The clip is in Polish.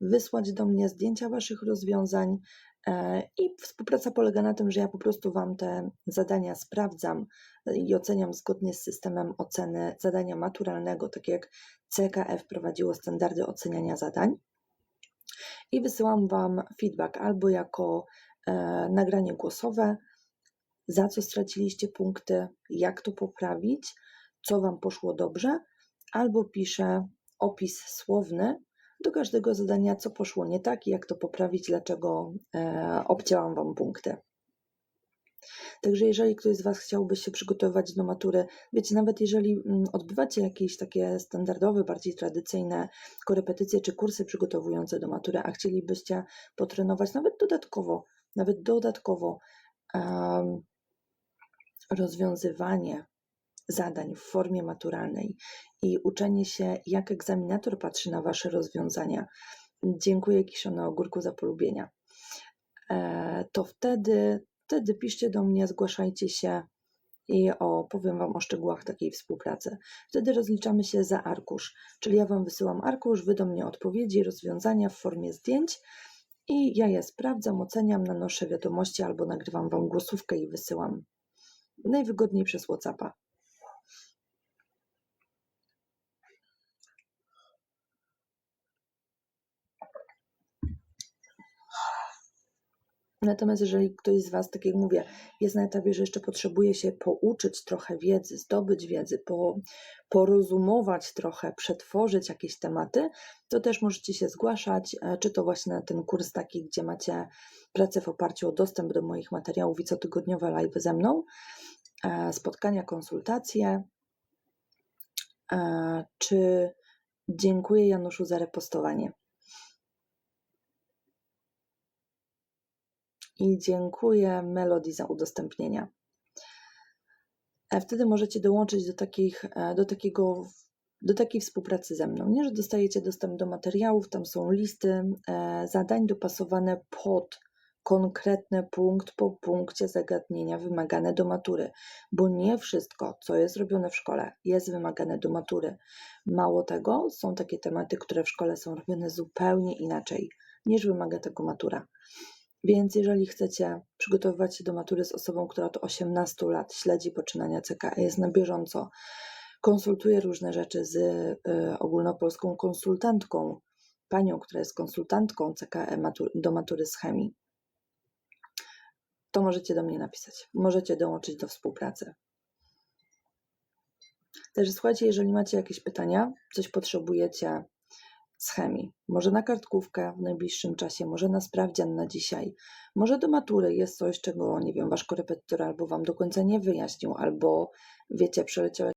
wysłać do mnie zdjęcia Waszych rozwiązań. E, I współpraca polega na tym, że ja po prostu Wam te zadania sprawdzam e, i oceniam zgodnie z systemem oceny zadania maturalnego, tak jak CKF prowadziło standardy oceniania zadań. I wysyłam Wam feedback albo jako e, nagranie głosowe, za co straciliście punkty, jak to poprawić, co Wam poszło dobrze, albo piszę opis słowny do każdego zadania, co poszło nie tak jak to poprawić, dlaczego e, obcięłam Wam punkty. Także jeżeli ktoś z Was chciałby się przygotowywać do matury, wiecie, nawet jeżeli mm, odbywacie jakieś takie standardowe, bardziej tradycyjne korepetycje czy kursy przygotowujące do matury, a chcielibyście potrenować nawet dodatkowo, nawet dodatkowo um, rozwiązywanie zadań w formie maturalnej i uczenie się, jak egzaminator patrzy na Wasze rozwiązania. Dziękuję Kiszone Ogórku za polubienia. E, to wtedy, wtedy piszcie do mnie, zgłaszajcie się i opowiem Wam o szczegółach takiej współpracy. Wtedy rozliczamy się za arkusz, czyli ja Wam wysyłam arkusz, Wy do mnie odpowiedzi, rozwiązania w formie zdjęć i ja je sprawdzam, oceniam, nanoszę wiadomości albo nagrywam Wam głosówkę i wysyłam. Najwygodniej przez WhatsAppa. Natomiast jeżeli ktoś z Was, tak jak mówię, jest na etapie, że jeszcze potrzebuje się pouczyć trochę wiedzy, zdobyć wiedzy, po, porozumować trochę, przetworzyć jakieś tematy, to też możecie się zgłaszać, e, czy to właśnie na ten kurs taki, gdzie macie pracę w oparciu o dostęp do moich materiałów i cotygodniowe live ze mną, e, spotkania, konsultacje, e, czy dziękuję Januszu za repostowanie. I dziękuję Melody za udostępnienia. E, wtedy możecie dołączyć do, takich, e, do, takiego, do takiej współpracy ze mną, nie? że dostajecie dostęp do materiałów, tam są listy e, zadań dopasowane pod konkretny punkt po punkcie zagadnienia wymagane do matury, bo nie wszystko, co jest robione w szkole, jest wymagane do matury. Mało tego, są takie tematy, które w szkole są robione zupełnie inaczej niż wymaga tego matura. Więc jeżeli chcecie przygotowywać się do matury z osobą, która od 18 lat śledzi poczynania CKE, jest na bieżąco, konsultuje różne rzeczy z y, ogólnopolską konsultantką, panią, która jest konsultantką CKE do matury z chemii, to możecie do mnie napisać. Możecie dołączyć do współpracy. Też słuchajcie, jeżeli macie jakieś pytania, coś potrzebujecie, z chemii. Może na kartkówkę w najbliższym czasie, może na sprawdzian na dzisiaj, może do matury jest coś, czego, nie wiem, wasz korepetytor albo wam do końca nie wyjaśnił, albo wiecie, przeleciał